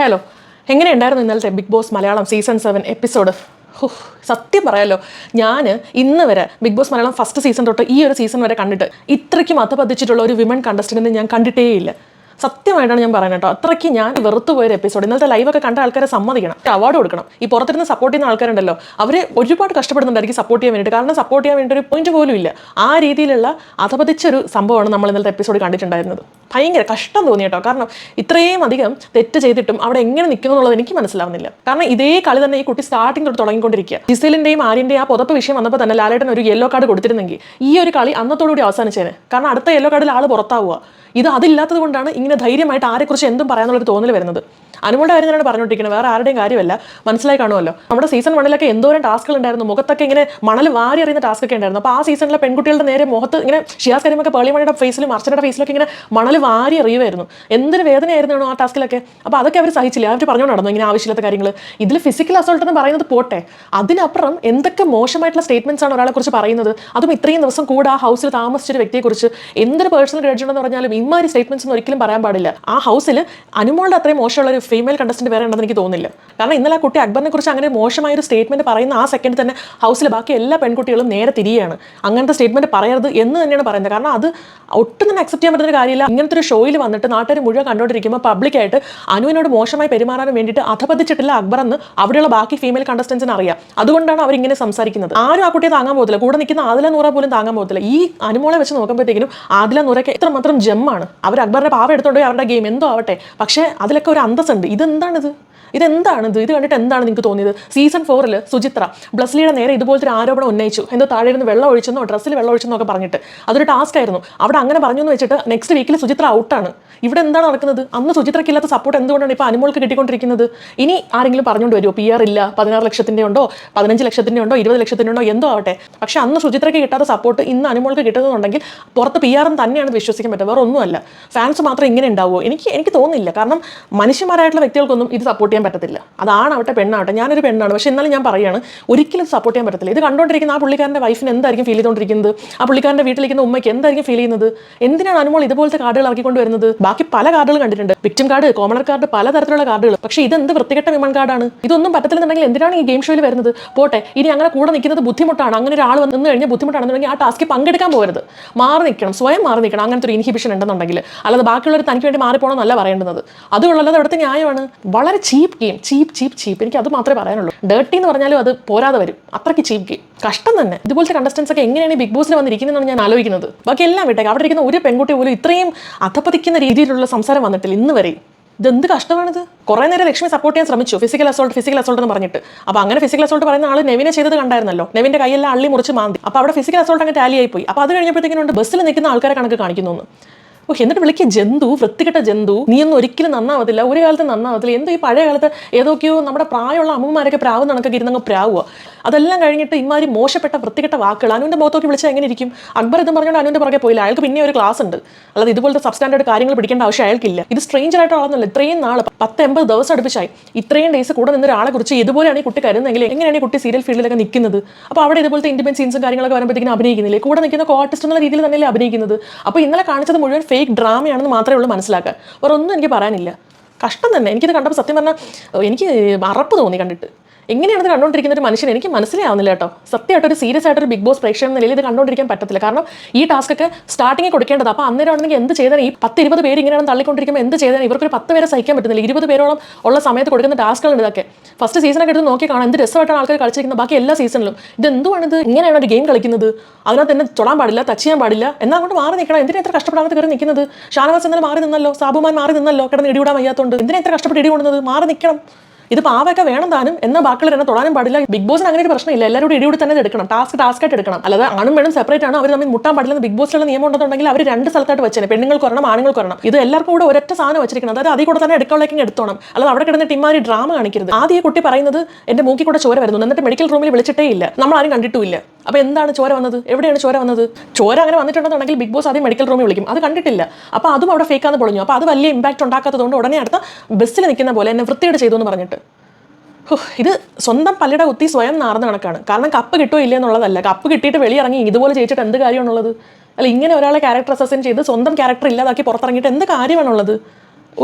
Hello എങ്ങനെയുണ്ടായിരുന്നു ഇന്നലത്തെ Bigg Boss Malayalam season seven episode സത്യം പറയാലോ. ഞാൻ ഇന്ന് വരെ Bigg Boss Malayalam first season തൊട്ട് ഈ ഒരു സീസൺ വരെ കണ്ടിട്ട് ഇത്രയ്ക്കും അധപതിച്ചിട്ടുള്ള ഒരു വിമൻ കണ്ടസ്റ്റന്റിനെ ഞാൻ കണ്ടിട്ടേയില്ല സത്യമായിട്ടാണ് ഞാൻ പറയുന്നത് കേട്ടോ. അത്രയ്ക്ക് ഞാൻ വെറുത്തു പോയൊരു എപ്പിസോഡ് ഇന്നത്തെ ലൈവൊക്കെ കണ്ട ആൾക്കാരെ സമ്മതിക്കണം. അവാർഡ് കൊടുക്കണം. ഈ പുറത്തിരുന്ന് സപ്പോർട്ട് ചെയ്യുന്ന ആൾക്കാരുണ്ടല്ലോ അവർ ഒരുപാട് കഷ്ടപ്പെടുന്നുണ്ടായിരിക്കും സപ്പോർട്ട് ചെയ്യാൻ വേണ്ടിയിട്ട്. കാരണം സപ്പോർട്ട് ചെയ്യാൻ വേണ്ടി ഒരു പോയിന്റ് പോലും ഇല്ല. ആ രീതിയിലുള്ള അധപതിച്ചൊരു സംഭവമാണ് നമ്മൾ ഇന്നത്തെ എപ്പിസോഡ് കണ്ടിട്ടുണ്ടായിരുന്നത്. ഭയങ്കര കഷ്ടം തോന്നി കേട്ടോ. കാരണം ഇത്രയും അധികം തെറ്റ് ചെയ്തിട്ടും അവിടെ എങ്ങനെ നിൽക്കുന്നു എന്നുള്ളത് എനിക്ക് മനസ്സിലാവുന്നില്ല. കാരണം ഇതേ കളി തന്നെ ഈ കുട്ടി സ്റ്റാർട്ടിംഗ് തൊട്ട് തുടങ്ങിക്കൊണ്ടിരിക്കുക. ജിസലിന്റെയും ആര്യന്റെയും ആ പുതപ്പ് വിഷയം വന്നപ്പോൾ തന്നെ ലാലേട്ടൻ ഒരു യെല്ലോ കാർഡ് കൊടുത്തിരുന്നെങ്കിൽ ഈ ഒരു കളി അന്നത്തോടുകൂടി അവസാനിച്ചേനെ. കാരണം അടുത്ത യെല്ലോ കാർഡിൽ ആൾ പുറത്താവുക. ഇത് അതില്ലാത്തത് കൊണ്ടാണ് ഇങ്ങനെ ധൈര്യമായിട്ട് ആരെക്കുറിച്ച് എന്തും പറയാനുള്ളൊരു തോന്നൽ വരുന്നത്. അനുമോളുടെ കാര്യം തന്നെയാണ് പറഞ്ഞുകൊണ്ടിരിക്കുന്നത്. വേറെ ആരുടെയും കാര്യമല്ല. മനസ്സിലായി കാണുമല്ലോ. നമ്മുടെ സീസൺ വണ്ണിലൊക്കെ എന്തോരം ടാസ്കുകൾ ഉണ്ടായിരുന്നു മുഖത്തൊക്കെ ഇങ്ങനെ മണൽ വാരി അറിയുന്ന ടാസ്ക് ഒക്കെ ഉണ്ടായിരുന്നു. അപ്പോൾ ആ സീസണിലെ പെൺകുട്ടികളുടെ നേരെ മുഖത്ത് ഇങ്ങനെ ഷിയാസ് കരിമൊക്കെ പേളിമണിയുടെ ഫേസിലും അർച്ചനയുടെ ഫേസിലൊക്കെ ഇങ്ങനെ മണൽ വാരി അറിയുമായിരുന്നു എന്തൊരു വേദനയായിരുന്നു ആ ടാസ്കിലൊക്കെ അപ്പോൾ അതൊക്കെ അവർ സഹിച്ചില്ല? അവർ പറഞ്ഞു നടന്നു ഇങ്ങനെ ആവശ്യമില്ലാത്ത കാര്യങ്ങൾ ഇതിൽ ഫിസിക്കൽ അസോൾട്ട് എന്ന് പറയുന്നത് പോട്ടെ. അതിനപ്പുറം എന്തൊക്കെ മോശമായിട്ടുള്ള സ്റ്റേറ്റ്മെന്റ്സ് ആണ് ഒരാളെക്കുറിച്ച് പറയുന്നത്? അതും ഇത്രയും ദിവസം കൂടെ ആ ഹൗസിൽ താമസിച്ചൊരു വ്യക്തിയെക്കുറിച്ച് എന്തൊരു പേഴ്സണൽ ഗ്രഡ്ജ് ഉണ്ടെന്ന് പറഞ്ഞാലും ഇമാതിരി സ്റ്റേറ്റ്മെന്റ്സ് ഒന്നും ഒരിക്കലും പറയാൻ പാടില്ല. ആ ഹൗസിൽ അനുമോളുടെ അത്രയും മോശമുള്ള ഒരു ഫീമെയിൽ കണ്ടസ്റ്റന്റ് വേറെ ഉണ്ടെന്ന് എനിക്ക് തോന്നുന്നില്ല. കാരണം ഇന്നലെ ആ കുട്ടി അക്ബറിനെ കുറിച്ച് അങ്ങനെ മോശമായ ഒരു സ്റ്റേറ്റ്മെന്റ് പറയുന്ന ആ സെക്കൻഡ് തന്നെ ഹൗസിലെ ബാക്കി എല്ലാ പെൺകുട്ടികളും നേരെ തിരിയാണ്. അങ്ങനത്തെ സ്റ്റേറ്റ്മെന്റ് പറയരുത് എന്ന് തന്നെയാണ് പറയുന്നത്. കാരണം അത് ഒട്ടും തന്നെ അക്സെപ്റ്റ് ചെയ്യാൻ പറ്റുന്ന കാര്യമില്ല. ഇങ്ങനത്തെ ഒരു ഷോയിൽ വന്നിട്ട് നാട്ടുകാർ മുഴുവൻ കണ്ടുകൊണ്ടിരിക്കുമ്പോൾ പബ്ലിക്കായിട്ട് അനുവിനോട് മോശമായി പെരുമാറാൻ വേണ്ടിയിട്ട് അധപതിച്ചിട്ടില്ല അക്ബർ എന്ന് അവിടെയുള്ള ബാക്കി ഫീമെയിൽ കണ്ടസ്റ്റൻസിന് അറിയാം. അതുകൊണ്ടാണ് അവർ ഇങ്ങനെ സംസാരിക്കുന്നത്. ആരും ആ കുട്ടിയെ താങ്ങാൻ പോകത്തില്ല. കൂടെ നിൽക്കുന്ന ആദില നൂറ പോലും താങ്ങാൻ പോകത്തില്ല. ഈ അനുമോളെ വെച്ച് നോക്കുമ്പോഴത്തേക്കിനും ആദില നൂറയ്ക്ക് എത്രമാത്രം ജമ്മാണ് അവർ അക്ബറിന്റെ പാവ എടുത്തോണ്ട് അവരുടെ ഗെയിം. എന്തോ ആവട്ടെ. പക്ഷേ അതിലൊക്കെ ഒരു അന്തസ്സുണ്ട്. ഇതെന്താണിത്? ഇതെന്താണിത് ഇത് കണ്ടിട്ട് എന്താണ് നിങ്ങൾക്ക് തോന്നിയത്? സീസൺ ഫോറിൽ സുചിത്ര ബ്ലസ്ലിയുടെ നേരെ ഇതുപോലത്തെ ഒരു ആരോപണം ഉന്നയിച്ചു. എന്തോ താഴെ ഇരുന്ന് വെള്ളം ഒഴിച്ചെന്നോ ഡ്രസ്സിൽ വെള്ളം ഒഴിച്ചെന്നോ ഒക്കെ പറഞ്ഞിട്ട്. അതൊരു ടാസ്ക് ആയിരുന്നു. അവിടെ അങ്ങനെ പറഞ്ഞു എന്ന് വെച്ചിട്ട് നെക്സ്റ്റ് വീക്കിൽ സുചിത്ര ഔട്ടാണ് ഇവിടെ എന്താണ് നടക്കുന്നത്? അന്ന് സുചിത്രക്കില്ലാത്ത സപ്പോർട്ട് എന്തുകൊണ്ടാണ് ഇപ്പോൾ അനുമോൾക്ക് കിട്ടിക്കൊണ്ടിരിക്കുന്നത്? ഇനി ആരെങ്കിലും പറഞ്ഞുകൊണ്ട് വരുമോ പി ആർ ഇല്ല പതിനാറ് ലക്ഷത്തിന്റെ ഉണ്ടോ? പതിനഞ്ച് ലക്ഷത്തിന്റെ ഉണ്ടോ? ഇരുപത് ലക്ഷത്തിന്റെ ഉണ്ടോ? എന്തോ ആവട്ടെ. പക്ഷേ അന്ന് സുചിത്രയ്ക്ക് കിട്ടാത്ത സപ്പോർട്ട് ഇന്ന് അനുമോൾക്ക് കിട്ടുന്നുണ്ടെങ്കിൽ പുറത്ത് പി ആറും തന്നെയാണ് വിശ്വസിക്കാൻ പറ്റുക വേറെ ഒന്നുമല്ല ഫാൻസ് മാത്രം ഇങ്ങനെ ഉണ്ടാവുമോ എനിക്ക് എനിക്ക് തോന്നുന്നില്ല. കാരണം മനുഷ്യന്മാരായിട്ടുള്ള വ്യക്തികൾക്കൊന്നും ഇത് സപ്പോർട്ട് ചെയ്യാൻ പറ്റത്തില്ല. അതാണാവട്ടെ പെണ്ണാവട്ടെ. ഞാനൊരു പെണ്ണാണ്. പക്ഷേ എന്നാലും ഞാൻ പറയുകയാണ് ഒരിക്കലും സപ്പോർട്ട് ചെയ്യാൻ പറ്റത്തില്ല. ഇത് കണ്ടുകൊണ്ടിരിക്കുന്ന ആ പുള്ളിക്കാരന്റെ വൈഫിന് എന്തായിരിക്കും ഫീൽ ചെയ്തുകൊണ്ടിരിക്കുന്നത്? ആ പുള്ളിക്കാരന്റെ വീട്ടിലിരിക്കുന്ന ഉമ്മയ്ക്ക് എന്തായിരിക്കും ഫീൽ ചെയ്യുന്നത്? എന്തിനാണ് അനുമോൾ ഇതുപോലത്തെ കാർഡുകൾ ഇറക്കിക്കൊണ്ട് വരുന്നത് ബാക്കി പല കാർഡുകൾ കണ്ടിട്ടുണ്ട്. വിക്ടിം കാർഡ് കോമണർ കാർഡ് പലതരത്തിലുള്ള കാർഡുകൾ. പക്ഷേ ഇതെന്ത് വൃത്തികെട്ട വിമൺ കാർഡാണ്? ഇതൊന്നും പറ്റത്തില്ലെന്നുണ്ടെങ്കിൽ എന്തിനാണ് ഈ ഗെയിം ഷോയിൽ വരുന്നത്? പോട്ടെ ഇനി അങ്ങനെ കൂടെ നിൽക്കുന്നത് ബുദ്ധിമുട്ടാണ്. അങ്ങനെ ഒരാൾ വന്നു കഴിഞ്ഞാൽ ബുദ്ധിമുട്ടാണെന്നുണ്ടെങ്കിൽ ആ ടാസ്കിൽ പങ്കെടുക്കാൻ പോകരുത്. മാറി നിൽക്കണം സ്വയം മാറി നിൽക്കണം. അങ്ങനത്തെ ഒരു ഇൻഹിബിഷൻ ഉണ്ടെന്നുണ്ടെങ്കിൽ. അല്ലാതെ ബാക്കിയുള്ളവർ തനിക്ക് വേണ്ടി മാറിപ്പോകണമെന്നല്ല പറയേണ്ടത് അതുകൊള്ളല്ലാതെ അവിടുത്തെ ന്യായമാണ്. വളരെ ചീപ്പ് ഗെയിം ചീപ്പ് ചീപ്പ് ചീപ്പ്. എനിക്ക് അത് മാത്രമേ പറയാനുള്ളൂ. ഡേർട്ടി എന്ന് പറഞ്ഞാലും അത് പോരാതെ വരും. അത്രയ്ക്ക് ചീപ്പ് ഗെയിം. കഷ്ടം തന്നെ. ഇതുപോലത്തെ കണ്ടസ്റ്റൻസ് ഒക്കെ എങ്ങനെയാണ് ബിഗ് ബോസിൽ വന്നിരിക്കുന്നതെന്നാണ് ഞാൻ ആലോചിക്കുന്നത്. ബാക്കി എല്ലാം വിട്ടേക്ക്. അവിടെ ഇരിക്കുന്ന ഒരു പെൺകുട്ടി പോലും ഇത്രയും അധപ്പതിക്കുന്ന രീതിയിലുള്ള സംസാരം വന്നിട്ടില്ല ഇന്ന് വരെ. ഇതെന്ത് കഷ്ടമാണിത്? കുറേ നേരം ലക്ഷ്മി സപ്പോർട്ട് ചെയ്യാൻ ശ്രമിച്ചു. ഫിസിക്കൽ അസോൾട്ട് ഫിസിക്കൽ അസോൾട്ട് എന്ന് പറഞ്ഞിട്ട്. അപ്പോൾ അങ്ങനെ ഫിസിക്കൽ അസോൾട്ട് പറയുന്ന ആൾ നെവിനെ ചെയ്തത് കണ്ടായിരുന്നല്ലോ. നെവിന്റെ കൈയെല്ലാം അള്ളി മുറിച്ച് മാന്തി. അപ്പോൾ അവിടെ ഫിസിക്കൽ അസോൾട്ട് അങ്ങ് ടാലി പോയി. അപ്പോൾ അത് കഴിഞ്ഞപ്പോഴത്തേക്കിനുണ്ട് ബസ്സിൽ നിൽക്കുന്ന ആൾക്കാരെ കണക്ക് കാണിക്കുന്നു. ഓ എന്നിട്ട് വിളിക്കുക ജന്തു വൃത്തികെട്ട ജന്തു നീ ഒന്നും ഒരിക്കലും നന്നാവത്തില്ല ഒരു കാലത്ത് നന്നാവത്തില്ല എന്തോ ഈ പഴയ കാലത്ത് ഏതൊക്കെയോ നമ്മുടെ പ്രായമുള്ള അമ്മമാരൊക്കെ പ്രാവ് കണക്കൊക്കെ ഇരുന്നങ്ങ് പ്രാവുക അതെല്ലാം കഴിഞ്ഞിട്ട് ഇമാതിരി മോശപ്പെട്ട വൃത്തികെട്ട വാക്കുകൾ. അനുവിന്റെ മുഖത്തോക്കി വിളിച്ചാൽ എങ്ങനെ ഇരിക്കും? അക്ബർ ഇതും പറഞ്ഞുകൊണ്ട് അനുവിന്റെ പുറകെ പോയില്ല. അയാൾക്ക് പിന്നെ ഒരു ക്ലാസ് ഉണ്ട്. അല്ലാതെ ഇതുപോലത്തെ സബ്സ്റ്റാൻഡേർഡ് കാര്യങ്ങൾ പിടിക്കേണ്ട ആവശ്യം അയാൾക്കില്ല. ഇത് സ്ട്രേഞ്ചർ ആയിട്ട് ആളൊന്നുമില്ല. ഇത്രയും നാൾ പത്ത് എൺപത് ദിവസം അടുപ്പിച്ചായി. ഇത്രയും ഡേയ്സ് കൂടെ നിന്ന് ഒരാളെ കുറിച്ച് ഇതുപോലെയാണ് ഈ കുട്ടി കരുതെങ്കിൽ എങ്ങനെയാണ് ഈ കുട്ടി സീരിയൽ ഫീൽഡിലൊക്കെ നിൽക്കുന്നത് അപ്പോൾ അവിടെ ഇതുപോലത്തെ ഇൻഡിപെൻഡ് സീൻസും കാര്യങ്ങളൊക്കെ വരുമ്പോഴത്തേക്കും അഭിനയിക്കുന്നില്ലേ? കൂടെ നിൽക്കുന്ന കോ ആർട്ടിസ്റ്റ് എന്നുള്ള രീതിയിൽ തന്നെയല്ലേ അഭിനയിക്കുന്നത്. അപ്പോൾ ഇന്നലെ കാണിച്ചത് മുഴുവൻ ഫേക്ക് ഡ്രാമയാണെന്ന് മാത്രമേ ഉള്ളൂ മനസ്സിലാക്കാൻ വേറെ ഒന്നും എനിക്ക് പറയാനില്ല. കഷ്ടം തന്നെ. എനിക്കിത് കണ്ടപ്പോൾ സത്യം പറഞ്ഞാൽ എനിക്ക് അറപ്പ് തോന്നി കണ്ടിട്ട്. എങ്ങനെയാണ് ഇത് കണ്ടുകൊണ്ടിരിക്കുന്ന ഒരു മനുഷ്യൻ എനിക്ക് മനസ്സിലാവുന്നില്ല കേട്ടോ. സത്യമായിട്ട് ഒരു സീരിയസ് ആയിട്ട് ഒരു ബിഗ് ബോസ് പ്രേക്ഷകൻ എന്ന നിലയിൽ ഇത് കണ്ടുകൊണ്ടിരിക്കാൻ പറ്റത്തില്ല. കാരണം ഈ ടാസ്ക് ഒക്കെ സ്റ്റാർട്ടിങ്ങിൽ കൊടുക്കേണ്ടത് അപ്പോൾ അന്നേരമാണെങ്കിൽ എന്ത് ചെയ്താൽ ഈ പത്ത് ഇരുപത് പേര് ഇങ്ങനെയാണ് തള്ളിക്കൊണ്ടിരിക്കുമ്പോൾ എന്ത് ചെയ്താൽ ഇവർക്കൊരു പത്ത് പേരെ സഹിക്കാൻ പറ്റുന്നില്ല. ഇരുപത് പേരോളം ഉള്ള സമയത്ത് കൊടുക്കുന്ന ടാസ്കുകളുണ്ട് ഇതൊക്കെ. ഫസ്റ്റ് സീസണൊക്കെ എടുത്ത് നോക്കി കാണാം. എന്ത് രസമായിട്ടാണ് ആൾക്കാർ കളിച്ചിരിക്കുന്നത്. ബാക്കി എല്ലാ സീസണിലും ഇത് എന്തുവാണ് ഇത് ഇങ്ങനെയാണ് ഒരു ഗെയിം കളിക്കുന്നത്. അതിനകത്ത് തന്നെ തൊടാൻ പാടില്ല ടച്ച് ചെയ്യാൻ പാടില്ല. എന്നാൽ അങ്ങോട്ട് മാറി നിൽക്കണം. എന്തിനാ എത്ര കഷ്ടപ്പെടാതെ കയറി നിൽക്കുന്നത്? ഷാനവാസ് എന്നാലും മാറി നിന്നല്ലോ? സാബുമാൻ മാറി നിന്നല്ലോ? കിടന്ന് ഇടിവിടാൻ വയ്യാത്തതുകൊണ്ട് എന്തിനാ എത്ര കഷ്ടപ്പെട്ട് ഇടി കൊണ്ടുന്നത് മാറി നിൽക്കണം. ഇത് പാവൊക്കെ വേണം താനും എന്നാൽ ബാക്കിയുള്ള തന്നെ തൊടാനും പാടില്ല. ബിഗ് ബോസിന് അങ്ങനെ ഒരു പ്രശ്നമില്ല. എല്ലാവരും ഇടിയോട് തന്നെ എടുക്കണം. ടാസ്ക് ടാസ്ക് ആയിട്ട് എടുക്കണം. അല്ലാതെ ആണും വേണം സെപ്പറേറ്റ് ആണ്. അവർ തമ്മിൽ മുട്ടാൻ പാടില്ലെന്ന് ബിഗ് ബോസിലുള്ള നിയമം ഉണ്ടെന്നുണ്ടെങ്കിൽ അവർ രണ്ട് സ്ഥലത്തായിട്ട് വെച്ചേനെ. പെണ്ണുങ്ങൾ ഒരെണ്ണം ആണുങ്ങൾ ഒരെണ്ണം ഇത് എല്ലാവർക്കും കൂടെ ഒരൊറ്റ സാധനം വെച്ചിരിക്കണം. അതായത് അതിൽ കൂടെ തന്നെ എടുക്കാനുള്ളേക്കും എടുത്തോണം. അല്ലാതെ അവിടെ കിടന്നിട്ട് ടീമാരി ഡ്രാമ കാണിക്കരുത്. ആദ്യം കുട്ടി പറയുന്നത് എന്റെ മൂക്കി കൂടെ ചോര വരുന്നു. എന്നിട്ട് മെഡിക്കൽ റൂമിൽ വിളിച്ചിട്ടേ ഇല്ല. നമ്മൾ ആരും കണ്ടിട്ടുമില്ല. അപ്പോൾ എന്താണ് ചോര വന്നത്? എവിടെയാണ് ചോര വന്നത്? ചോര അങ്ങനെ വന്നിട്ടുണ്ടെന്നുണ്ടെങ്കിൽ ബിഗ് ബോസ് ആദ്യം മെഡിക്കൽ റൂമിൽ വിളിക്കും. അത് കണ്ടിട്ടില്ല. അപ്പോൾ അതും അവിടെ ഫേക്കാന്ന് പൊളിഞ്ഞു. അപ്പോൾ അത് വലിയ ഇമ്പാക്ട് ഉണ്ടാക്കാത്തതുകൊണ്ട് ഉടനെ അടുത്ത ബസ്സിൽ നിൽക്കുന്ന പോലെ എന്നെ വൃത്തിയോട് ചെയ്തു എന്ന് പറഞ്ഞിട്ട്. ഇത് സ്വന്തം പലയുടെ കുത്തി സ്വയം നാർന്ന കണക്കാണ്. കാരണം കപ്പ് കിട്ടുമോ ഇല്ല എന്നുള്ളതല്ല. കപ്പ് കിട്ടിയിട്ട് വെളിയിറങ്ങി ഇതുപോലെ ചെയ്തിട്ട് എന്ത് കാര്യമാണുള്ളത്? അല്ല ഇങ്ങനെ ഒരാളെ ക്യാരക്ടർ അസസൈൻ ചെയ്ത് സ്വന്തം ക്യാരക്ടർ ഇല്ലാതാക്കി പുറത്തിറങ്ങിയിട്ട് എന്ത് കാര്യമാണുള്ളത്?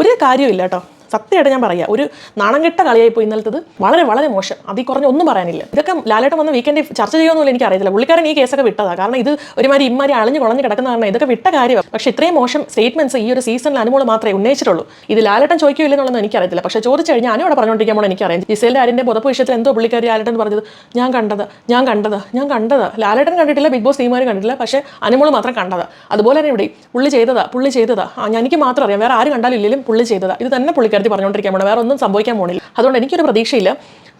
ഒരു കാര്യമില്ല കേട്ടോ. സത്യമായിട്ട് ഞാൻ പറയാം. ഒരു നാണംകെട്ട കളിയായി പോയി ഇന്നലത്തത് വളരെ വളരെ മോശം. അതിൽ കുറഞ്ഞ ഒന്നും പറയാനില്ല. ഇതൊക്കെ ലാലേട്ടൻ വന്ന് വീക്കെൻഡ് ചർച്ച ചെയ്യുമെന്നുള്ള എനിക്ക് അറിയത്തില്ല. പുള്ളിക്കാരൻ ഈ കേസൊക്കെ വിട്ടതാണ് കാരണം ഇത് ഒരുമാതിരി ഇമ്മാരി അളഞ്ഞു കുളഞ്ഞ് കിടക്കുന്ന കാരണം ഇതൊക്കെ വിട്ട കാര്യമാണ് പക്ഷേ ഇത്രയും മോശം സ്റ്റേറ്റ്മെന്റ്സ് ഈ ഒരു സീസണിൽ അനുമോൾ മാത്രമേ ഉന്നയിച്ചിട്ടുള്ളൂ. ഇത് ലാലേട്ടൻ ചോദിക്കില്ലെന്നുള്ളത് എനിക്കറിയത്തില്ല പക്ഷേ ചോദിച്ചു കഴിഞ്ഞാൽ ഞാനും അവിടെ പറഞ്ഞുകൊണ്ടിരിക്കുമ്പോൾ എനിക്കറിയാം. ജിസേലിന്റെ ആരിന്റെ പുതപ്പ് വിഷയത്തിൽ എന്തോ പുള്ളിക്കാരി ലാലേട്ടൻ പറഞ്ഞത് ഞാൻ കണ്ടത് ഞാൻ കണ്ടത് ഞാൻ കണ്ടത്. ലാലേട്ടൻ കണ്ടിട്ടില്ല ബിഗ് ബോസ് ടീമാർ കണ്ടിട്ടില്ല. പക്ഷേ അനുമോൾ മാത്രം കണ്ടത്. അതുപോലെ തന്നെ ഇവിടെ പുള്ളി ചെയ്തതാ പുള്ളി ചെയ്തതാ. എനിക്ക് മാത്രം അറിയാം. വേറെ ആരും കണ്ടാലും ഇല്ലെങ്കിലും പുള്ളി ചെയ്തതാ. ഇത് തന്നെ പുള്ളിക്കാരത്തി പറഞ്ഞുകൊണ്ടിരിക്കാൻ പോകണം വേറെ ഒന്നും സംഭവിക്കാൻ പോകണില്ല അതുകൊണ്ട് എനിക്കൊരു പ്രതീക്ഷയില്ല.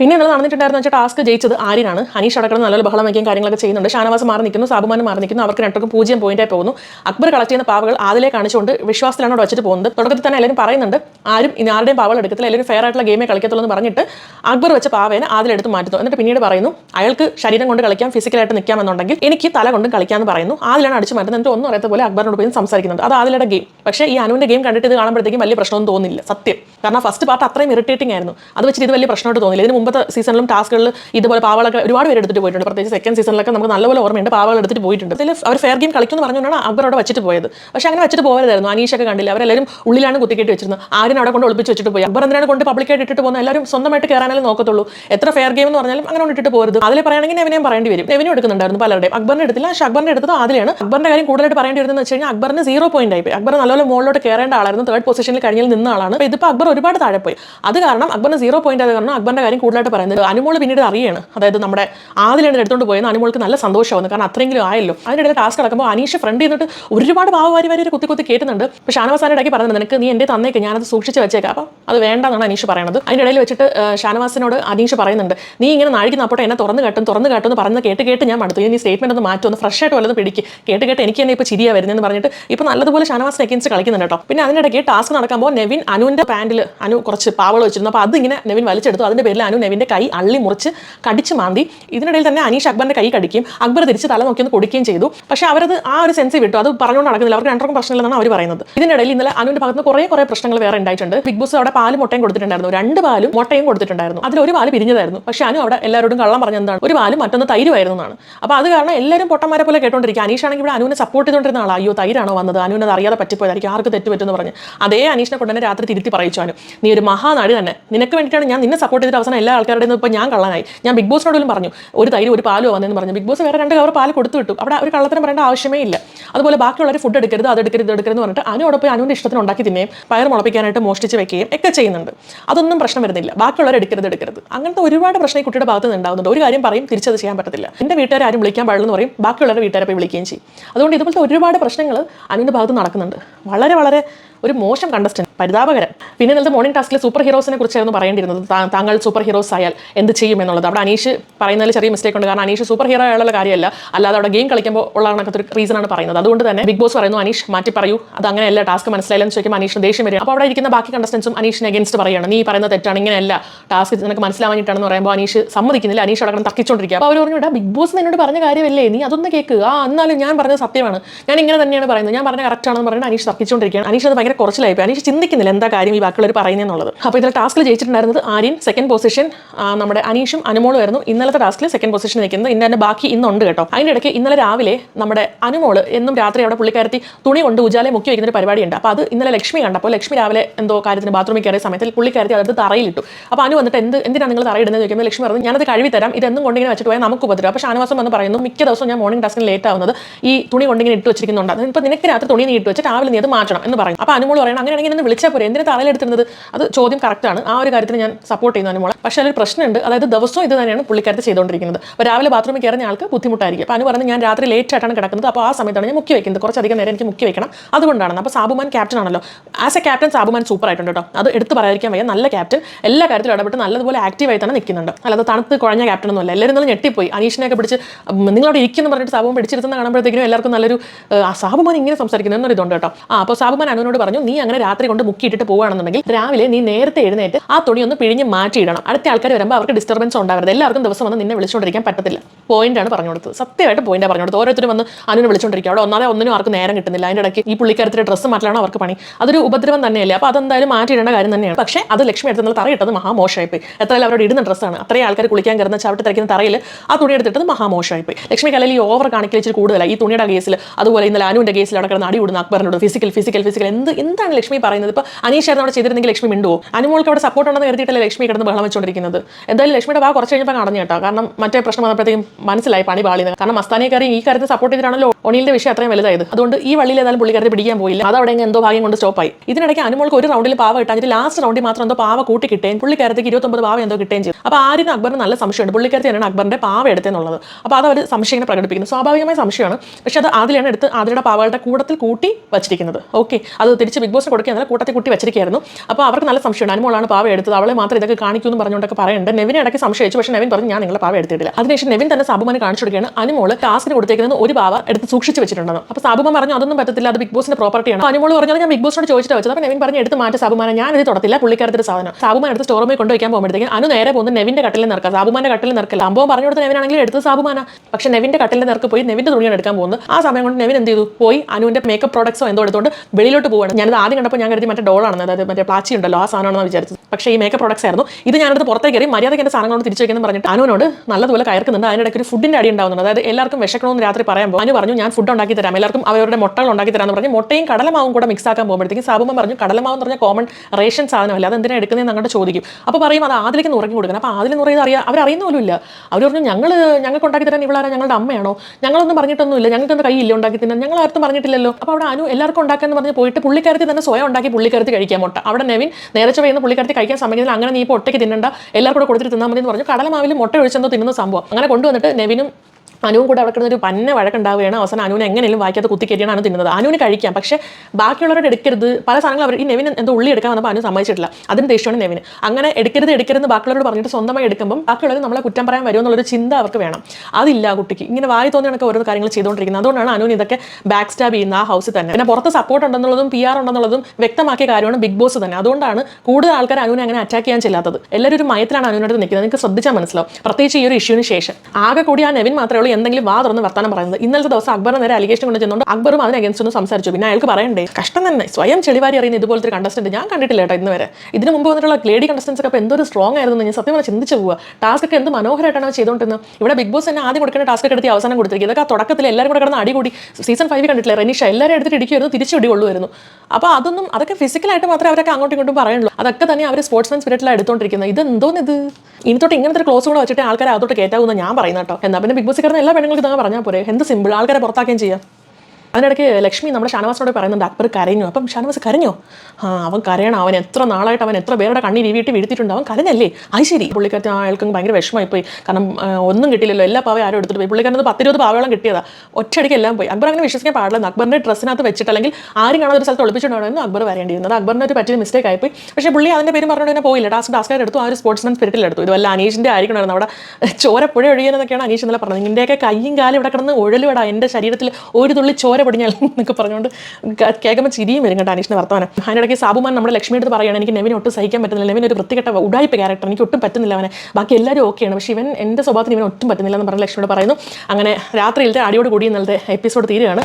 പിന്നെ ഇന്നലെ നടന്നിട്ടുണ്ടായിരുന്നു വെച്ചാൽ ടാസ്ക് ജയിച്ചത് ആര്യനാണ്. ഹനീഷ് അടക്കം നല്ല ബഹളം വയ്ക്കുകയും കാര്യങ്ങളൊക്കെ ചെയ്യുന്നുണ്ട്. ഷാനവാസ് മാറി നിൽക്കുന്നു സാബുമാൻ മാറി നിൽക്കുന്നു അവർക്ക് രണ്ടും പൂജ്യം പോയിന്റായി പോകുന്നു. അക്ബർ കളക്ട് ചെയ്യുന്ന പാവകൾ ആദ്യമേ കാണിച്ചുകൊണ്ട് വിശ്വാസത്തിലാണ് അവിടെ വെച്ചിട്ട് പോകുന്നത്. തുടക്കത്തിൽ തന്നെ എല്ലാവരും പറയുന്നുണ്ട് ആരും ഇനി ആരുടെയും പാവകൾ എടുക്കത്തില്ല എല്ലാവരും ഫെയർ ആയിട്ടുള്ള ഗെയിമേ കളിക്കത്തുള്ളൂ എന്ന് പറഞ്ഞിട്ട് അക്ബർ വെച്ച പാവേനെ ആദ്യമെടുത്ത് മാറ്റുന്നു. എന്നിട്ട് പിന്നീട് പറയുന്നു അയാൾക്ക് ശരീരം കൊണ്ട് കളിക്കാം ഫിസിക്കലായിട്ട് നിൽക്കാമെന്നുണ്ടെങ്കിൽ എനിക്ക് തല കൊണ്ടും കളിക്കാമെന്ന് പറയുന്നു. ആദ്യമാണ് അടിച്ച് മാറ്റുന്നത്. എന്നിട്ട് ഒന്നും അറിയാത്ത പോലെ അക്ബറിനോട് പോയി സംസാരിക്കുന്നുണ്ട്. അത് ആദ്യയുടെ ഗെയിം പക്ഷേ ഈ അനുവിന്റെ ഗെയിം കണ്ടിട്ട് ഇത് കാണുമ്പോഴത്തേക്കും വലിയ പ്രശ്നമൊന്നും തോന്നില്ല. സത്യം. കാരണം ഫസ്റ്റ് പാർട്ട് അത്രയും ഇറിറ്റേറ്റിംഗ് ആയിരുന്നു. അത് വെച്ചിട്ട് ഇത് വലിയ പ്രശ്നമായിട്ട് തോന്നില്ല. ഇതിന് മുമ്പത്തെ സീസണിലും ടാസ്കുകളിൽ ഇതുപോലെ പാവകളൊക്കെ ഒരുപാട് പേര് എടുത്തിട്ട് പോയിട്ടുണ്ട്. പ്രത്യേകിച്ച് സെക്കൻഡ് സീസണിലൊക്കെ നമുക്ക് നല്ലപോലെ ഓർമ്മയുണ്ട്. പാവകൾ എടുത്തിട്ട് പോയിട്ടുണ്ട്. അതിൽ അവർ ഫെയർ ഗെയിം കളിക്കുന്നു പറഞ്ഞുകൊണ്ടാണ് അക്ബർ അവിടെ വെച്ചിട്ട് പോയത്. പക്ഷേ അങ്ങനെ വെച്ചിട്ട് പോകരുതായിരുന്നു അനീഷൊക്കെ കണ്ടില്ല? അവരെല്ലാവരും ഉള്ളിലാണ് കുത്തിക്കേട്ട് വെച്ചിരുന്നത്. ആരും അവിടെ കൊണ്ട് ഒളിപ്പിച്ച് വെച്ചിട്ട് പോയി. അക്ബർ എന്തിനാണ് കൊണ്ട് പബ്ലിക്കായിട്ട് ഇട്ടിട്ട് പോകുന്നത്? എല്ലാവരും സ്വന്തമായിട്ട് കയറാനല്ലേ നോക്കത്തുള്ളൂ. എത്ര ഫെയർ ഗെയിം എന്ന് പറഞ്ഞാലും അങ്ങനെ ഇട്ടിട്ട് പോകരുത് അതിൽ പറയുകയാണെങ്കിൽ എവനെയും പറയേണ്ടി വരും. നെവിനും എടുക്കുന്നുണ്ടായിരുന്നു പലരുടെയും. അക്ബറിനെ എടുത്തില്ല. പക്ഷേ അക്ബറിനെ എടുത്തത് അതിലാണ് അക്ബറിന്റെ കാര്യം കൂടുതലായിട്ട് പറയേണ്ടി വരുന്നത് വെച്ച് കഴിഞ്ഞാൽ അക്ബറിന് സീറോ പോയിന്റ് ആയി അക്ബർ നല്ലപോലെ മുകളിലോട്ട് കയറേണ്ട ആളായിരുന്നു. തേർഡ് പൊസിഷനിൽ കഴിഞ്ഞാൽ നിന്ന ആളാണ്. ഇതിപ്പോൾ അക്ബർ ഒരുപാട് താഴെ പോയി. അത് കാരണം അക്ബറിന് സീറോ പോയിന്റ് ആയത് കാരണം അക്ബറിന്റെ കാര്യം കൂടുതലായിട്ട് പറയുന്നത് അനുമോൾ പിന്നീട് അറിയാണ്. അതായത് നമ്മുടെ ആദ്യം എടുത്തുകൊണ്ട് പോയെന്ന് അനുമോൾക്ക് നല്ല സന്തോഷമാവുന്നു. കാരണം അത്രയെങ്കിലും ആയല്ലോ. അതിനിടയിൽ ടാസ്ക് നടക്കുമ്പോൾ അനീഷ് ഫ്രണ്ട് ചെയ്തിട്ട് ഒരുപാട് പാവവാരി വാരി കുത്തി കുത്തി കേട്ടുന്നുണ്ട് അപ്പോൾ ഷാനവാസാന്റെ ഇടയ്ക്ക് പറയുന്നത് നിനക്ക് നീ എന്റെ തന്നേക്ക് ഞാനത് സൂക്ഷിച്ച് വെച്ചേക്കാം. അപ്പോൾ അത് വേണ്ടെന്നാണ് അനീഷ് പറയുന്നത് അതിന്റെ ഇടയിൽ വെച്ചിട്ട് ഷാനവാസിനോട് അനീഷ് പറയുന്നുണ്ട് നീ ഇങ്ങനെ നാഴിക്കുന്ന അപ്പോൾ എന്നെ തുറന്ന് കേട്ടും തുറന്ന് കേട്ടും എന്ന് പറഞ്ഞ് കേട്ട് കേട്ട് ഞാൻ മടുത്തു. നീ സ്റ്റേറ്റ്മെന്റ് ഒന്ന് മാറ്റും ഒന്ന് ഫ്രഷ് ആയിട്ട് വല്ലതും പിടിക്ക്. കേട്ട് കേട്ട് എനിക്ക് തന്നെ ഇപ്പോൾ ചിരിയാ വരുന്നതെന്ന് പറഞ്ഞിട്ട് ഇപ്പോൾ നല്ലതുപോലെ ഷാനവാസിനെ അഗേൻസ്റ്റ് കളിക്കുന്നുണ്ട് കേട്ടോ. പിന്നെ അതിനിടയ്ക്ക് ടാസ്ക് നടക്കുമ്പോൾ നെവിൻ അനുവിന്റെ പാന്റിൽ അനു കുറച്ച് പാവൾ വെച്ചിരുന്നു. അപ്പോൾ അതിങ്ങനെ നെവിൻ വലിച്ചെടുത്തു. അതിന്റെ പേരിൽ അനു നെവിന്റെ കൈ അള്ളി മുറിച്ച് കടിച്ച് മാന്തി. ഇതിനിടയിൽ തന്നെ അനീഷ് അക്ബറിന്റെ കൈ കടിക്കുകയും അക്ബർ തിരിച്ച് തല നോക്കി ഒന്ന് കൊടുക്കുകയും ചെയ്തു. പക്ഷേ അവരത് ആ ഒരു സെൻസ് വിട്ടു. അത് പറഞ്ഞുകൊണ്ട് നടക്കുന്നില്ല. അവർക്ക് രണ്ടർക്കും പ്രശ്നമില്ലെന്നാണ് അവർ പറയുന്നത്. ഇതിനിടയിൽ ഇന്നലെ അനുവിന്റെ ഭാഗത്ത് കുറേ കുറേ പ്രശ്നങ്ങൾ വേറെ ഉണ്ടായിട്ടുണ്ട്. ബിഗ് ബോസ് അവിടെ പാലും മുട്ടയും കൊടുത്തിട്ടുണ്ടായിരുന്നു. രണ്ട് പാലും മുട്ടയും കൊടുത്തിട്ടുണ്ടായിരുന്നു. അതിൽ ഒരു പാൽ പിരിഞ്ഞതായിരുന്നു. പക്ഷേ അനു അവിടെ എല്ലാവരോടും കള്ളം പറഞ്ഞ എന്താണ്? ഒരു പാലും മറ്റൊന്ന് തൈരുമായിരുന്നു എന്നാണ്. അപ്പോൾ അത് കാരണം എല്ലാവരും പൊട്ടന്മാരെ പോലെ കേട്ടോണ്ടിരിക്കുക. അനീഷ് ആണെങ്കിൽ ഇവിടെ അനുവിനെ സപ്പോർട്ട് ചെയ്തുകൊണ്ടിരുന്ന ആളാണ് അയ്യോ തൈരാണോ വന്നത്? അനുവിനെ അത് അറിയാതെ പറ്റിപ്പോയതായിരിക്കും. ആർക്ക് തെറ്റ് പറ്റുമെന്ന് പറഞ്ഞ്. അതേ അനീഷിനെ കൊണ്ട് തന്നെ രാത്രി തിരുത്തി പറയിച്ചു അനു. നീ ഒരു മഹാനാടി തന്നെ. നിനക്ക് വേണ്ടിയിട്ടാണ് ഞാൻ നിന്നെ സപ്പോർട്ട് ചെയ്തിട്ട് അവസാനം എല്ലാ ആൾക്കാരുടെയും ഇപ്പോൾ ഞാൻ കള്ളനായി. ഞാൻ ബിഗ് ബോസിനോടും പറഞ്ഞു. ഒരു തൈര് ഒരു പാലോ വന്നെന്ന് പറഞ്ഞു. ബിഗ് ബോസ് വേറെ രണ്ട് കവർ പാൽ കൊടുത്തു വിട്ടു അവിടെ ഒരു കള്ളത്തിന് പറയേണ്ട ആവശ്യമേ ഇല്ല. അതുപോലെ ബാക്കിയുള്ളവർ ഫുഡ് എടുക്കരുത് അത് എടുക്കരുത് എടുക്കരുത് പറഞ്ഞിട്ട് അനോടൊപ്പം അനുവിന്റെ ഇഷ്ടത്തിന് ഉണ്ടാക്കി തിന്നുകയും പയർ മുളപ്പിക്കാനായിട്ട് മോഷ്ടിച്ച് വെക്കുകയും ഒക്കെ ചെയ്യുന്നുണ്ട്. അതൊന്നും പ്രശ്നം വരുന്നില്ല. ബാക്കിയുള്ളവർ എടുക്കരുത് എടുക്കരുത്. അങ്ങനത്തെ ഒരുപാട് പ്രശ്നം കുട്ടിയുടെ ഭാഗത്ത് നിന്ന് ഒരു കാര്യം പറയും തിരിച്ചത് ചെയ്യാൻ പറ്റത്തില്ല. എന്റെ വീട്ടുകാർ ആരും വിളിക്കാൻ പാടില്ലെന്ന് പറയും. ബാക്കിയുള്ളവരുടെ വീട്ടുകാരെ പോയി വിളിക്കുകയും ചെയ്യും. അതുകൊണ്ട് ഇതുപോലത്തെ ഒരുപാട് പ്രശ്നങ്ങൾ അനുവിന്റെ ഭാഗത്ത് നടക്കുന്നുണ്ട്. വളരെ വളരെ ഒരു മോശം കണ്ടസ്റ്റന്റ് പരിതാപകരം. പിന്നെ ഇന്നലത്തെ മോർണിംഗ് ടാസ്കിൽ സൂപ്പർ ഹീറോസിനെ കുറിച്ചായിരുന്നു പറയേണ്ടിരുന്നത് താങ്കൾ സൂപ്പർ ഹീറോസ് ആയാൽ എന്ത് ചെയ്യും എന്നുള്ളത്. അവിടെ അനീഷ് പറയുന്നതിൽ ചെറിയ മിസ്റ്റേക്ക് ഉണ്ട്. കാരണം അനീഷ് സൂപ്പർ ഹീറോ ആയുള്ള കാര്യമല്ല. അല്ലാതെ അവിടെ ഗെയിം കളിക്കുമ്പോൾ ഉള്ള കണക്കത്തെ റീസൺ ആണ് പറയുന്നത്. അതുകൊണ്ട് തന്നെ ബിഗ് ബോസ് പറയുന്നു അനീഷ് മാറ്റി പറയൂ. അത് അങ്ങനെയല്ല. ടാസ്ക് മനസ്സിലായില്ലെന്ന് ചോദിക്കുമ്പോൾ അനീഷിന് ദേഷ്യം വരും അപ്പോൾ അവിടെ ഇരിക്കുന്ന ബാക്കി കണ്ടസ്റ്റൻസും അനീഷിനെ അഗേൻസ്റ്റ് പറയുകയാണ്. നീ പറയുന്ന തെറ്റാണ്. ഇങ്ങനെയല്ല. ടാസ്ക് നിനക്ക് മനസ്സിലാവാനിട്ടാണെന്ന് പറയുമ്പോൾ അനീഷ് സമ്മതിക്കുന്നില്ല. അനീഷ് അവിടെ കിടന്ന് അപ്പോൾ അവർ പറഞ്ഞു "എടാ, ബിഗ് ബോസ് എന്നോട് പറഞ്ഞ കാര്യമല്ലേ? നീ അതൊന്ന് കേൾക്ക് ആ എന്നാലും ഞാൻ പറഞ്ഞത് സത്യമാണ്. ഞാൻ ഇങ്ങനെ തന്നെയാണ് പറയുന്നത്. ഞാൻ പറഞ്ഞ കറക്റ്റ് ആണെന്ന് പറഞ്ഞിട്ട് അനീഷ് തർക്കിച്ചുകൊണ്ടിരിക്കുകയാണ് അനീഷ് അത് ഭയങ്കര കുറച്ചിലായി അനീഷ് അനീഷ് ചിന്തിക്കുന്നില്ല എന്താ കാര്യം ഈ ബാക്കിയുള്ളവർ പറയുന്നതെന്നുള്ളത് അപ്പോൾ ഇതിൽ ടാസ്കിൽ ജയിച്ചിട്ടുണ്ടായിരുന്നത് ആര്യൻ സെക്കൻഡ് പൊസിഷൻ നമ്മുടെ അനീഷും അനുമോളും ആയിരുന്നു ഇന്നലത്തെ ടാസ്കിൽ സെക്കൻഡ് പൊസിഷൻ നിൽക്കുന്നത് ഇന്നെ ബാക്കി ഇന്നുണ്ട് കേട്ടോ. അതിന്റെ ഇടയ്ക്ക് ഇന്നലെ രാവിലെ നമ്മുടെ അനുമോൾ എന്നും രാത്രി അവിടെ പുള്ളിക്കാരത്തി തുണി കൊണ്ട് ഉജാലെ മുക്കി വയ്ക്കുന്ന ഒരു പരിപാടിയുണ്ട്. അപ്പോൾ അത് ഇന്നലെ ലക്ഷ്മി കണ്ടപ്പോൾ ലക്ഷ്മി രാവിലെ എന്തോ കാര്യത്തിന് ബാത്റൂമിൽ കയറിയ സമയത്തിൽ പുള്ളിക്കാരത്തി അതെടുത്ത് തറയിലിട്ടു. അപ്പോൾ അനു വന്നിട്ട് എന്ത് എന്തിനാണ് നിങ്ങൾ തറയിടുന്നത് ചോദിക്കുമ്പോൾ ലക്ഷ്മി പറഞ്ഞു ഞാനത് കഴുകി തരാം. ഇതെന്നും കൊണ്ടിങ്ങനെ വെച്ചിട്ട് പോയാൽ നമുക്ക് ഉപദ്രവം. അപ്പോൾ ഷാനുവാസം വന്ന് പറയുന്നു മിക്ക ദിവസവും ഞാൻ മോർണിംഗ് ടാസ്കിന് ലേറ്റ് ആവുന്നത് ഈ തുണി കൊണ്ടിങ്ങനെ ഇട്ട് വെച്ചിരിക്കുന്നുണ്ട്. ഇപ്പോൾ നിനക്ക് രാത്രി തുണി നീ ഇട്ട് വെച്ച് രാവിലെ നീ അത് മാറ്റണം. എന്ന് പറയും അപ്പോൾ അനുമോൾ പറയണം അങ്ങനെയാണെങ്കിൽ വിളിച്ചാൽ പോരെ? എന്തിനാ തറയിലെടുത്തിരുന്നത് അത് ചോദ്യം കറക്റ്റാണ് ആ ഒരു കാര്യത്തിന് ഞാൻ സപ്പോർട്ട് ചെയ്യുന്നു അനുമോളെ പക്ഷേ അതിലൊരു പ്രശ്നമുണ്ട്. അതായത് ദിവസവും ഇത് തന്നെയാണ് പുള്ളിക്കാരത്ത് ചെയ്തുകൊണ്ടിരിക്കുന്നത് അപ്പോൾ രാവിലെ ബാത്റൂമിൽ കയറുന്ന ആൾക്ക് ബുദ്ധിമുട്ടായിരിക്കും. അപ്പോൾ അനു പറഞ്ഞ് ഞാൻ രാത്രി ലേറ്റ് ആയിട്ടാണ് കിടക്കുന്നത്. അപ്പോൾ ആ സമയത്താണ് ഞാൻ മുക്കി വെക്കുന്നത്. കുറച്ചധികം നേരം എനിക്ക് മുക്കി വെക്കണം. അതുകൊണ്ടാണ്. അപ്പോൾ സാബുമാൻ ക്യാപ്റ്റൻ ആണല്ലോ. As a captain Sabumon super ആയിട്ടുണ്ട് കേട്ടോ. അത് എടുത്ത് പറയാതിരിക്കാൻ വയ്യ. നല്ല ക്യാപ്റ്റൻ എല്ലാ കാര്യത്തിലും ഇടപെട്ട് നല്ലതുപോലെ ആക്റ്റീവായി തന്നെ നിൽക്കുന്നുണ്ട്. അല്ലാതെ തണുത്ത് കുഴഞ്ഞ ക്യാപ്റ്റൻ ഒന്നുമല്ല. എല്ലാവരും നല്ല ഞെട്ടിപ്പോയി. അനീഷിനെയൊക്കെ പിടിച്ച് നിങ്ങളോട് ഇരിക്കുന്നു പറഞ്ഞിട്ട് സാബുമാൻ പിടിച്ചിരുത്തുന്ന കാണുമ്പോഴത്തേക്കും എല്ലാവർക്കും നല്ലൊരു സാബുമാൻ ഇങ്ങനെ സംസാരിക്കുന്നു എന്നൊരു ഇതുണ്ട് കേട്ടോ. ആ അപ്പോൾ സാബുമാൻ അനുവിനോട് പറഞ്ഞു നീ അങ്ങനെ രാത്രി കൊണ്ട് മുക്കിയിട്ടിട്ട് പോവുകയാണെന്നുണ്ടെങ്കിൽ രാവിലെ നീ നേരത്തെ എഴുന്നേറ്റ് ആ തുണി ഒന്ന് പിഴിഞ്ഞ് മാറ്റിയിടണം. അടുത്ത ആൾക്കാർ വരുമ്പോൾ അവർക്ക് ഡിസ്റ്റർബൻസ് ഉണ്ടാവരുത്. എല്ലാവർക്കും ദിവസം വന്ന് നിന്നെ വിളിച്ചുകൊണ്ടിരിക്കാൻ പറ്റത്തില്ല. പോയിന്റാണ് പറഞ്ഞു കൊടുത്തത്. സത്യമായിട്ട് പോയിന്റാണ് പറഞ്ഞു കൊടുത്തത്. ഓരോരുത്തരും വന്ന് അനുവിനെ വിളിച്ചുകൊണ്ടിരിക്കുക അവിടെ ഒന്നാതെ ഒന്നിനും ആർക്കും നേരം കിട്ടുന്നില്ല. അതിന്റെ ഇടയ്ക്ക് ഈ പുള്ളിക്കാരത്തിന്റെ ഡ്രസ്സ് മാറ്റലാണ് അവർക്ക് പണി. അതൊരു ഉപദ്രവം തന്നെയല്ലേ? അപ്പോൾ അതെന്തായാലും മാറ്റിയിടേണ്ട കാര്യം തന്നെയാണ്. പക്ഷേ അത് ലക്ഷ്മി എടുത്ത് നമ്മൾ തറയിട്ടത് മഹാമോശമായിപ്പോയി. എത്രയാലും അവരോട് ഇടുന്ന ഡ്രസ്സാണ് അത്രയും ആൾക്കാർ കുളിക്കാൻ കയറുന്ന ചവിട്ടി തിരക്കുന്ന തറയിൽ ആ തുണി എടുത്തിട്ടത് മഹാമോശമായിപ്പോയി. ലക്ഷ്മി കലയിൽ ഈ ഓവർ കാണിക്കൽ ഇച്ചിരി ഈ തുണിയുടെ കേസിൽ അതുപോലെ ഇന്നലെ അനുവിന്റെ കേസിൽ അവിടെ കിടന്ന് അടി കൂടുന്ന അക്ബറിനോട് ഫിസിക്കൽ ഫിസിക്കൽ ഫിസിക്കൽ എന്ത് എന്താണ് ലക്ഷ്മി പറയുന്നത്? ഇപ്പോൾ അനീഷായിരുന്നു അവിടെ ചെയ്തിരുന്നെങ്കിൽ ലക്ഷ്മി മിണ്ടുവോ? അനുമോൾക്ക് അവിടെ സപ്പോർട്ട് ഉണ്ടെന്ന് കരുതിയിട്ടല്ലേ ലക്ഷ്മി കിടന്ന് ബഹളം വെച്ചുകൊണ്ടിരിക്കുന്നത് എന്തായാലും ലക്ഷ്മിയുടെ വാ കുറച്ച് കഴിഞ്ഞപ്പോൾ അടഞ്ഞു കേട്ടോ. കാരണം മറ്റേ പ്രശ്നം വന്നപ്പോഴത്തേക്കും മനസ്സിലായി പണി പാളിയത് കാരണം മസ്താനെ കയറി ഈ കാര്യത്തിൽ സപ്പോർട്ട് ചെയ്തിട്ടാണല്ലോ ഒണിയിലെ വിഷയം അത്രയും വലുതായത്. അതുകൊണ്ട് ഈ വള്ളിയിൽ ഏതായാലും പുള്ളിക്കാരത്തെ പിടിക്കാൻ പോയില്ല. അത് അവിടെ എന്തോ ഭാഗ്യം കൊണ്ട് സ്റ്റോപ്പായി ഇതിനിടയ്ക്ക് അനുമോൾക്ക് ഒരു റൗണ്ടിൽ പാവ കിട്ടാഞ്ഞിട്ട് ലാസ്റ്റ് റൗണ്ടിൽ മാത്രം എന്തോ പാവ കൂട്ടി കിട്ടുകയും പുള്ളിക്കാരത്തേക്ക് ഇരുപത്തൊമ്പത് പാവ എന്തോ കിട്ടുകയും ചെയ്തു. അപ്പോൾ ആരും അക്ബറിന് നല്ല സംശയമുണ്ട്. പുള്ളിക്കാരത്തി തന്നെയാണ് അക്ബറിന്റെ പാവ എടുത്തെന്നുള്ളത്. അപ്പോൾ അത് അവർ സംശയം ഇങ്ങനെ പ്രകടിപ്പിക്കുന്നു. സ്വാഭാവികമായ സംശയമാണ്. പക്ഷേ അത് അതിലാണ് എടുത്ത് ആദ്യയുടെ പാവകളുടെ കൂടത്തിൽ കൂട്ടി വച്ചിരിക്കുന്നത്. ഓക്കെ അത് തിരിച്ച് ബിഗ് ബോസിന് കൊടുക്കുകയെന്നാൽ കൂട്ടത്തിൽ കൂട്ടി വെച്ചിരിക്കുകയായിരുന്നു. അപ്പോൾ അവർക്ക് നല്ല സംശയമുണ്ട്. അനുമോളാണ് പാവ എടുത്തത്. അവളെ മാത്രം ഇതൊക്കെ കാണിക്കുമെന്ന് പറഞ്ഞുകൊണ്ടൊക്കെ പറയുന്നുണ്ട്. നെവിനെ ഇടയ്ക്ക് സംശയിച്ചു. പക്ഷേ നെവിൻ പറഞ്ഞു ഞാൻ നിങ്ങളെ പാവ എടുത്തിട്ടില്ല. അതിനുശേഷം നെവിൻ തന്നെ സാബുമാനെ കാണിച്ചു കൊടുക്കുകയാണ് അനുമോൾ ടാസ്കിന് കൊടുത്തേക്കുന്നത് ഒരു പാവ എടുത്ത് സൂക്ഷിച്ചു വെച്ചിട്ടുണ്ടെന്ന്. അപ്പോൾ സാബുമാൻ പറഞ്ഞു അതൊന്നും പറ്റത്തില്ല അത് ബിഗ് ബോസിന്റെ പ്രോപ്പർട്ടിയാണ് അനുമോൾ പറഞ്ഞത് ഞാൻ ബിഗ് ബോസിനോട് ചോദിച്ചിട്ട് വെച്ചത്. അപ്പോൾ നെവിൻ പറഞ്ഞു എടുത്ത് മാറ്റ സാബുമാനെ ഞാൻ ഇത് തുടത്തില്ല പുള്ളിക്കാരത്തിന്റെ സാധനം. സാബുമാൻ എടുത്ത് സ്റ്റോർ റൂമിൽ കൊണ്ടുവയ്ക്കാൻ പോകുമ്പോഴത്തേക്കും അനു നേരെ പോകുന്നത് നെവിന്റെ കട്ടിൽ നിറക്കുക സാബുമാന്റെ കട്ടിൽ നിറക്കില്ല. സംഭവം പറഞ്ഞു കൊടുത്ത നെവിനാണെങ്കിൽ എടുത്ത് സാബുമാന. പക്ഷേ നെവിന്റെ കട്ടിൽ നിറക്ക് പോയി നെവിന്റെ തുണിയാണ് എടുക്കാൻ പോകുന്നത്. ആ സമയം കൊണ്ട് നെവിൻ എന്ത് ചെയ്തു? പോയി അനുവിന്റെ മേക്കപ്പ് പ്രോഡക്ട്സോ എന്തോ എടുത്തുകൊണ്ട് വെളിയിലോട്ട് പോവാണ്. ഞാനത് ആദ്യം കണ്ടപ്പോൾ ഞാൻ കരുതി മറ്റേ ഡോളാണ് അതായത് മറ്റേ പ്ലാച്ചി ഉണ്ടല്ലോ ആ സാധനമാണെന്ന് വിചാരിച്ചത്. പക്ഷേ ഈ മേക്കപ്പ് പ്രോഡക്ട്സ് ആയിരുന്നു. ഇത് ഞാനത് പുറത്തേക്ക് കയറി മര്യാദയ്ക്ക് എന്റെ സാധനങ്ങളോട് തിരിച്ചു വയ്ക്കുന്നു പറഞ്ഞിട്ട് അനുവിനോട് നല്ലതുപോലെ കയർക്കുന്നുണ്ട്. അതിനിടയ്ക്ക് ഒരു ഫുഡിന്റെ അടി ഉണ്ടാവുന്നുണ്ട്. അതായത് എല്ലാവർക്കും വിശക്കണമെന്ന് രാത്രി പറയുമ്പോൾ അനു പറഞ്ഞു ഞാൻ ഫുഡ് ഉണ്ടാക്കി തരാം. എല്ലാവർക്കും അവരുടെ മുട്ടകൾ ഉണ്ടാക്കി തരാമെന്ന് പറഞ്ഞു മുട്ടയും കടലമാവും കൂടെ മിക്സ് ആക്കാൻ പോകുമ്പോഴത്തേക്കും സാബുമ്മ പറഞ്ഞു കടലമാവെന്ന് പറഞ്ഞ കോമൺ റേഷൻ സാധനമല്ല? അത് എന്തിനാണ് എടുക്കുന്നതെന്ന് അങ്ങോട്ട് ചോദിക്കും. അപ്പോൾ പറയും അത് ആദ്യം ഉറങ്ങി കൊടുക്കണം. അപ്പോൾ ആദ്യം നുറയത് അറിയാം അവരറിയുന്ന പോലും ഇല്ല. അവർ പറഞ്ഞു ഞങ്ങൾ ഞങ്ങൾക്ക് ഉണ്ടാക്കി തരാൻ ഇവളാരാ? ഞങ്ങളുടെ അമ്മയാണോ? ഞങ്ങളൊന്നും പറഞ്ഞിട്ടൊന്നുമില്ല ഞങ്ങൾക്ക് എന്താ കയ്യില്ല ഉണ്ടാക്കി തരാൻ ഞങ്ങൾ ആർക്കും പറഞ്ഞിട്ടില്ലല്ലോ. അപ്പോൾ അവിടെ അനു എല്ലാവർക്കും ഉണ്ടാക്കാന്ന് പറഞ്ഞ് പോയിട്ട് പുള്ളിക്കാരത്തി തന്നെ സ്വയം ഉണ്ടാക്കി പുള്ളിക്കാരത്തി കഴിക്കാൻ മുട്ട. അവിടെ നെവിൻ നേരത്തെ ചെയ്യുന്ന പുള്ളിക്കാരത്തി കഴിക്കാൻ സമയത്തിൽ അങ്ങനെ നീ ഇപ്പോൾ ഒറ്റയ്ക്ക് തിന്നണ്ട. എല്ലാവർക്കും കൂടെ കൊടുത്തിട്ട് തിന്നാൽ മതി എന്ന് പറഞ്ഞു. കടലമാവിൽ മുട്ട ഒഴിച്ചെന്തോ തിന്നുന്ന സംഭവം. അങ്ങനെ കൊണ്ടുവന്നിട്ട് നെവിനും അനുവും കൂടെ അവിടെ കിടന്നൊരു പന്ന വഴക്കുണ്ടാവുകയാണ്. അവസാനം അനുവിനെ എങ്ങനെയും വായിക്കാത്ത കുത്തിക്കയറ്റിയാണ് തിന്നുന്നത്. അനുവിന് കഴിക്കാം. പക്ഷേ ബാക്കിയുള്ളവരോട് എടുക്കരുത്. പല സാധനങ്ങൾ അവർ ഈ നെവിന് എന്തോ ഉള്ളി എടുക്കാൻ വന്നപ്പോൾ അനു സമ്മതിച്ചിട്ടില്ല. അതിന് ദേഷ്യമാണ് നെവിന്. അങ്ങനെ എടുക്കരുത് എടുക്കരുത് ബാക്കിയുള്ളവരോട് പറഞ്ഞിട്ട് സ്വന്തമായി എടുക്കുമ്പോൾ ബാക്കിയുള്ളവർ നമ്മളെ കുറ്റം പറയാൻ വരുമെന്നുള്ളൊരു ചിന്ത അവർക്ക് വേണം. അതില്ല കുട്ടിക്ക്. ഇങ്ങനെ വായി തോന്നി ഓരോ കാര്യങ്ങൾ ചെയ്തുകൊണ്ടിരിക്കുന്നത്. അതുകൊണ്ടാണ് അനുവിന് ഇതൊക്കെ ബാക്ക് സ്റ്റാബ് ചെയ്യുന്ന ആ ഹൗസിൽ തന്നെ. പിന്നെ പുറത്ത് സപ്പോർട്ട് ഉണ്ടെന്നുള്ളതും പി ആർ ഉണ്ടെന്നുള്ളതും വ്യക്തമാക്കിയ കാര്യമാണ് ബിഗ് ബോസ് തന്നെ. അതുകൊണ്ടാണ് കൂടുതൽ ആൾക്കാർ അനുവിനെ അങ്ങനെ അറ്റാക്ക് ചെയ്യാൻ ചെല്ലാത്തത്. എല്ലാവരും ഒരു മയത്തിലാണ് അനുവിനടുത്ത് നിൽക്കുന്നത്. നിങ്ങൾക്ക് ശ്രദ്ധിച്ചാൽ മനസ്സിലാവും. പ്രത്യേകിച്ച് ഈ ഒരു ഇഷ്യൂവിന് ശേഷം. ആകെ കൂടി ആ നെവിൻ മാത്രമേ ഉള്ളൂ എന്തെങ്കിലും വാ തുറന്ന് വർത്താനം പറയുന്നത് ഇന്നലത്തെ ദിവസം അക്ബറിന് നേരെ അലിഗേഷൻ കൊണ്ട് ചെന്നുകൊണ്ട് അക്ബറും അതിന് അഗൻസ്റ്റ് ഒന്ന് സംസാരിച്ചു. പിന്നെ അയാൾക്ക് പറയണ്ടേ കഷ്ടം തന്നെ. സ്വയം ചെളിവാരി അറിയുന്ന ഇതുപോലത്തെ കണ്ടസ്റ്റന്റ് ഞാൻ കണ്ടിട്ടില്ല കേട്ടോ ഇന്ന് വരെ. ഇതിന് മുമ്പ് വന്നിട്ടുള്ള ലേഡി കണ്ടസ്റ്റൻസ് ഒക്കെ എന്തൊരു സ്ട്രോങ് ആയിരുന്നു ഞാൻ സത്യം പറഞ്ഞാൽ ചിന്തിച്ചു പോവുക ടാസ്ക് ഒക്കെ എന്ത് മനോഹരമായിട്ടാണ് ചെയ്തുകൊണ്ടിരുന്നത് ഇവിടെ ബിഗ് ബോസ് തന്നെ ആദ്യം കൊടുക്കേണ്ട ടാസ്ക് എടുത്ത് അവസാനം കൊടുത്തിരിക്കും ഇതൊക്കെ തുടക്കത്തിൽ എല്ലാവരും കൂടെ കിടന്ന് അടികൂടി. സീസൺ ഫൈവ് കണ്ടിട്ടില്ല? റെനീഷ എല്ലാവരും എടുത്തിട്ട് ഇടിക്കുമായിരുന്നു തിരിച്ചു ഇടികൊള്ളുമായിരുന്നു അപ്പോൾ അതൊന്നും അതൊക്കെ ഫിസിക്കലായിട്ട് മാത്രമേ അവരൊക്കെ അങ്ങോട്ടും ഇങ്ങോട്ടും പറയുള്ളൂ. അതൊക്കെ തന്നെ അവർ സ്പോർട്സ്മാൻ സ്പിരിറ്റിലാണ് എടുത്തുകൊണ്ടിരിക്കുന്നത് ഇത് എന്തോന്നിത് ഇനി തൊട്ട് ഇങ്ങനത്തെ ക്ലോസ് കൂടെ വെച്ചിട്ട് ആൾക്കാരെ അതോട്ട് കയറ്റാവുന്ന ഞാൻ പറയുന്ന കേട്ടോ. എന്നാൽ പിന്നെ ബിഗ് ബോസ് എല്ലാ പെണ്ണുങ്ങൾക്ക് തന്നെ പറഞ്ഞാൽ പോരെ. എന്ത് സിമ്പിൾ ആൾക്കാരെ പുറത്താക്കുകയും ചെയ്യാം. അതിനിടയ്ക്ക് ലക്ഷ്മി നമ്മുടെ ഷാനവാസിനോട് പറയുന്നുണ്ട് അക്ബർ കരഞ്ഞു. അപ്പം ഷാനവാസ് കരഞ്ഞോ? ആ അവൻ കരയണം. അവൻ എത്ര നാളായിട്ട് അവൻ എത്ര പേരുടെ കണ്ണി വീട്ടി വീഴ്ത്തിയിട്ടുണ്ട്. അവൻ കരഞ്ഞല്ലേ? അത് ശരി. പുള്ളിക്കാരത്തി ആൾക്കും ഭയങ്കര വിഷമമായി പോയി കാരണം ഒന്നും കിട്ടിയില്ലല്ലോ. എല്ലാ പാവയും ആരും എടുത്തിട്ട് പോയി. പുള്ളിക്കാരനത് പത്തിരുപത് പാവയോളം കിട്ടിയതാ. ഒറ്റയടിക്ക് എല്ലാം പോയി. അക്ബർ അങ്ങനെ വിശ്വസിക്കാൻ പാടില്ല അക്ബറിന്റെ ഡ്രസ്സിനകത്ത് വെച്ചിട്ട് അല്ലെങ്കിൽ ആരും കാണാതെ ഒരു സ്ഥലത്ത് ഒളിപ്പിച്ചിട്ടുണ്ടോ എന്ന് അക്ബർ വരേണ്ടിയിരുന്നത്. അക്ബറിന് ഒരു പറ്റിയ മിസ്റ്റേക്ക് ആയിപ്പോയി. പക്ഷേ പുള്ളി അതിന്റെ പേര് പറഞ്ഞുകൊണ്ട് തന്നെ പോയില്ല. ടാസ്ക് ടാസ്കാർ എടുത്തു. ആ ഒരു സ്പോർട്സ്മാൻ സ്പിരിറ്റിൽ എടുത്തു. ഇത് വല്ല അനീഷിന്റെ ആയിരിക്കണമായിരുന്നു. അവിടെ ചോര പുഴ ഒഴിയുന്നതൊക്കെയാണ് അനീഷ് ഇന്നലെ പറഞ്ഞത്. നിന്റെയൊക്കെ കൈയും കാലും ഇവിടെ കിടന്ന് ഒഴലുവിടാ. എന്റെ ശരീരത്തിൽ ഒരു തുള്ളി ചോര പൊടിഞ്ഞാൽ എന്നൊക്കെ പറഞ്ഞുകൊണ്ട് കേൾക്കുമ്പോൾ ചിരിയും വരും കേട്ടോ അനീഷിന് വർത്തമാനം. അതിനിടയ്ക്ക് സാബുമാൻ നമ്മുടെ ലക്ഷ്മിയുടെ അടുത്ത് പറയുകയാണ് എനിക്ക് നെവിനെ ഒട്ടും സഹിക്കാൻ പറ്റുന്നില്ല. നെവിൻ ഒരു വൃത്തികെട്ട ഉടായ്പ ക്യാരക്ടർ എനിക്ക് ഒട്ടും പറ്റുന്നില്ല അവനെ. ബാക്കി എല്ലാവരും ഓക്കെയാണ് പക്ഷേ ഇവൻ എന്റെ സ്വഭാവത്തിന് ഇവൻ ഒട്ടും പറ്റുന്നില്ല എന്ന് പറഞ്ഞ ലക്ഷ്മിയോട് പറയുന്നു. അങ്ങനെ രാത്രിയിലത്തെ അടിയോട് കൂടി ഇന്നലത്തെ എപ്പിസോഡ് തീരുകയാണ്.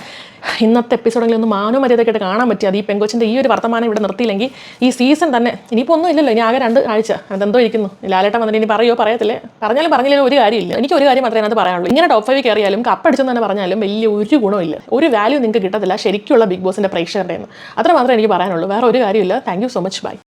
ഇന്നത്തെ എപ്പിസോഡെങ്കിലും ഒന്ന് മാനോ മര്യാദയ്ക്കായിട്ട് കാണാൻ പറ്റി അത് ഈ പെങ്കൊച്ചിന്റെ ഈ ഒരു വർത്തമാനം ഇവിടെ നിർത്തിയില്ലെങ്കിൽ ഈ സീസൺ തന്നെ ഇനിയിപ്പോൾ ഒന്നും ഇല്ലല്ലോ. ഇനി ആകെ രണ്ട് ആഴ്ച. അതെന്തോ ഇരിക്കുന്നു. ലാലേട്ടൻ വന്നിട്ട് ഇനി പറയോ? പറയത്തില്ലേ? പറഞ്ഞാലും പറഞ്ഞില്ലെങ്കിലും ഒരു കാര്യമില്ല. എനിക്ക് ഒരു കാര്യം മാത്രമേ അതിനകത്ത് പറയാനുള്ളൂ. ഇങ്ങനെ ടോപ്പ് ഫൈവ് കയറിയാലും കപ്പടിച്ചെന്ന് തന്നെ പറഞ്ഞാലും വലിയ ഒരു ഗുണമില്ല ഒരു വാല്യൂ നിങ്ങൾക്ക് കിട്ടത്തില്ല ശരിക്കുള്ള ബിഗ് ബോസിന്റെ പ്രേക്ഷകരുടെ അത്ര മാത്രമേ എനിക്ക് പറയാനുള്ളൂ. വേറെ ഒരു കാര്യമില്ല താങ്ക് സോ മച്ച് ബൈ